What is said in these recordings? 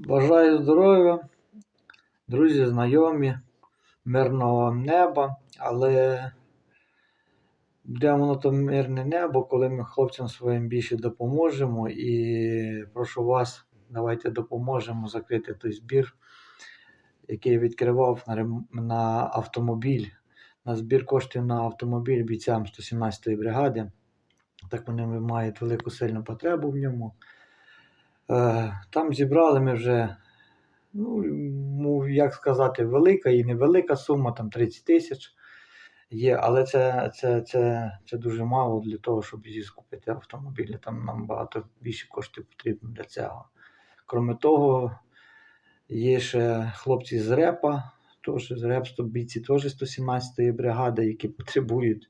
Бажаю здоров'я, друзі, знайомі, мирного неба, але де воно то мирне небо, коли ми хлопцям своїм більше допоможемо. І прошу вас, давайте допоможемо закрити той збір, який я відкривав на, на автомобіль, на збір коштів на автомобіль бійцям 117-ї бригади. Так вони мають велику сильну потребу в ньому. Е, Там зібрали ми вже, ну, як сказати, велика і невелика сума, там 30 тисяч є, але це, це, це, це дуже мало для того, щоб зі скупити автомобілі. Там нам багато більше коштів потрібно для цього. Крім того, є ще хлопці з РЕПа, теж з РЕП 100 бійці теж 117-ї бригади, які потребують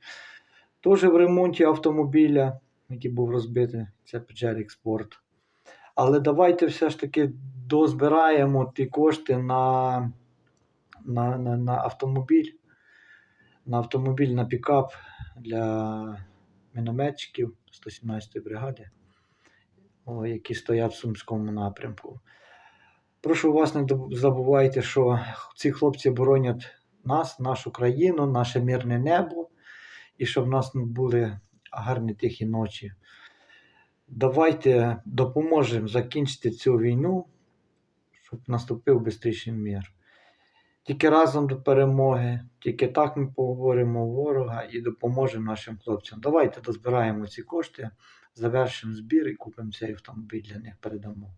теж в ремонті автомобіля, який був розбитий, це Pajero Sport. Але давайте все ж таки дозбираємо ті кошти на, на, на, на автомобіль, на автомобіль, на пікап для мінометчиків 117-ї бригади, які стоять в Сумському напрямку. Прошу вас, не забувайте, що ці хлопці боронять нас, нашу країну, наше мирне небо, і щоб в нас були гарні тихі ночі. Давайте допоможемо закінчити цю війну, щоб наступив швидший мир. Тільки разом до перемоги, тільки так ми поговоримо ворога і допоможемо нашим хлопцям. Давайте дозбираємо ці кошти, завершимо збір і купимо цей автомобіль для них передамо.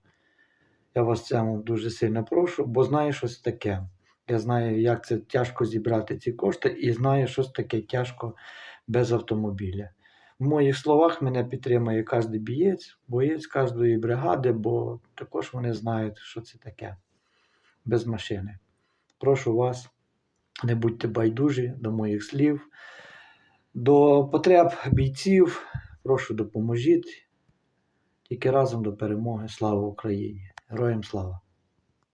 Я вас цьому дуже сильно прошу, бо знаю щось таке. Я знаю, як це тяжко зібрати ці кошти, і знаю, що це таке тяжко без автомобіля. В моїх словах мене підтримує кожен бієць, боєць кожної бригади, бо також вони знають, що це таке без машини. Прошу вас, не будьте байдужі до моїх слів, до потреб бійців. Прошу допоможіть. Тільки разом до перемоги. Слава Україні! Героям слава!